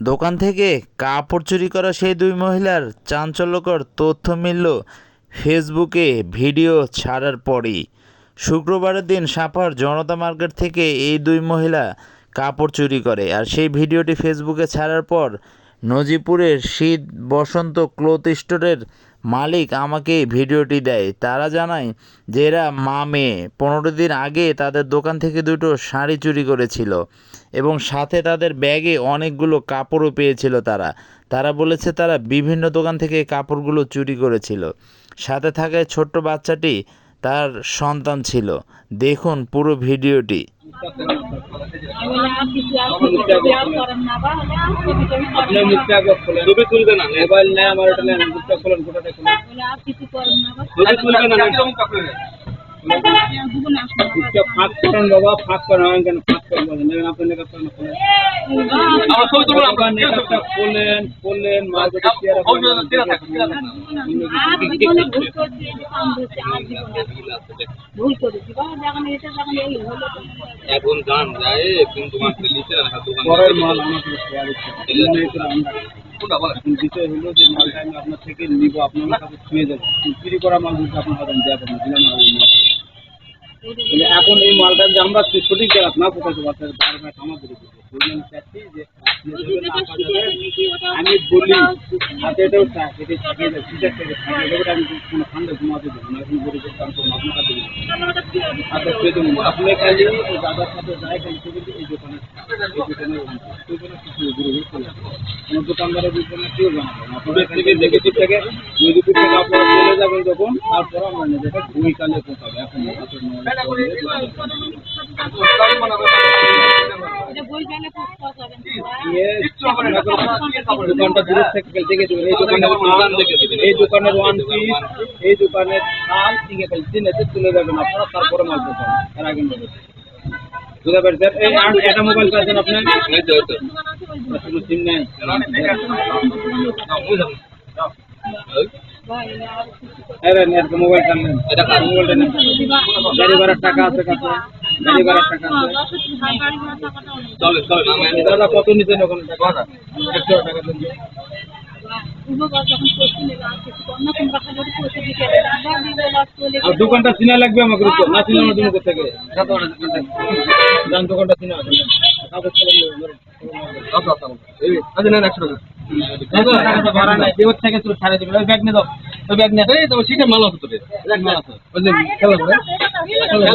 দোকান থেকে কাপড় চুরি করা সেই দুই মহিলার চাঞ্চল্যকর তথ্য মিলল ফেসবুকে ভিডিও ছাড়ার পরই। শুক্রবারের দিন সাফার জনতা মার্কেট থেকে এই দুই মহিলা কাপড় চুরি করে আর সেই ভিডিওটি ফেসবুকে ছাড়ার পর নজিপুরের শীত বসন্ত ক্লোথ স্টোরের মালিক আমাকে ভিডিওটি দেয়। তারা জানায় যে এরা মা মেয়ে। পনেরো দিন আগে তাদের দোকান থেকে দুটো শাড়ি চুরি করেছিল এবং সাথে তাদের ব্যাগে অনেকগুলো কাপড়ও পেয়েছিল তারা। তারা বলেছে তারা বিভিন্ন দোকান থেকে কাপড়গুলো চুরি করেছিল। সাথে থাকা ছোট্ট বাচ্চাটি তার সন্তান ছিল। দেখুন পুরো ভিডিওটি। মোবাইল নেই আমার এটা নেন মুখটা খোলেন ফটোটা খোলেন ছবি তুলবে না মুখটা ফাঁক করেন বাবা ফাঁক করেন কেন এখন গান যায় কিন্তু মাল আমাকে শেয়ার বিষয় হলো যে মালটা আমি আপনার থেকে নিব, আপনার কাছে ছুঁয়ে যাব। চুরি করা মাল যদি আপনার কাছে আমি দেবো না, দিলাম এখন এই মালটা যে আমরা সঠিক জায়গা না পৌঁছাতে পারছি বারবার আমি বলি হাতে এটাও থাকে আমি কোনো ঠান্ডা ঘুমাতে দেবো না এখন আচ্ছা আপনি খালি দাদার সাথে যাই এই দোকানে এই দোকানে কেউ জানাবে না থেকে থেকে চলে যাবেন যখন তারপর আমরা নিজেকে দুই কালে পৌঁছাবে এখন বই জানে পুস্তক করেন দোকানটা দূর থেকে দেখে দেবেন এই দোকানের মাল এই দোকানের ওয়ান পিস এই দোকানের মাল ঠিক আছে চিনেতে তুলে যাবেন আপনারা তারপরে মাল পেতেন এর আগে নেবেন বুঝতে পারছেন এই আর একটা মোবাইল পাচ্ছেন আপনার এই তো এই তো কোনো সিম নেই আরে নেট মোবাইল টানলেন এটা কার? মোবাইলটা নেন গাড়ি ভাড়ার টাকা আছে কাছে দাদা কত নিতেন ওখানে টাকা একশো টাকা দেন আর দোকানটা চিনা লাগবে আমাকে না চিনা আমার জন্য কোথেকে দোকানটা চিনা। আচ্ছা নেন 100 টাকা দিবেন ওই ব্যাগ নিয়ে দাও ব্যাগ নিয়ে মাল আছে তোরে মাল আছে ওই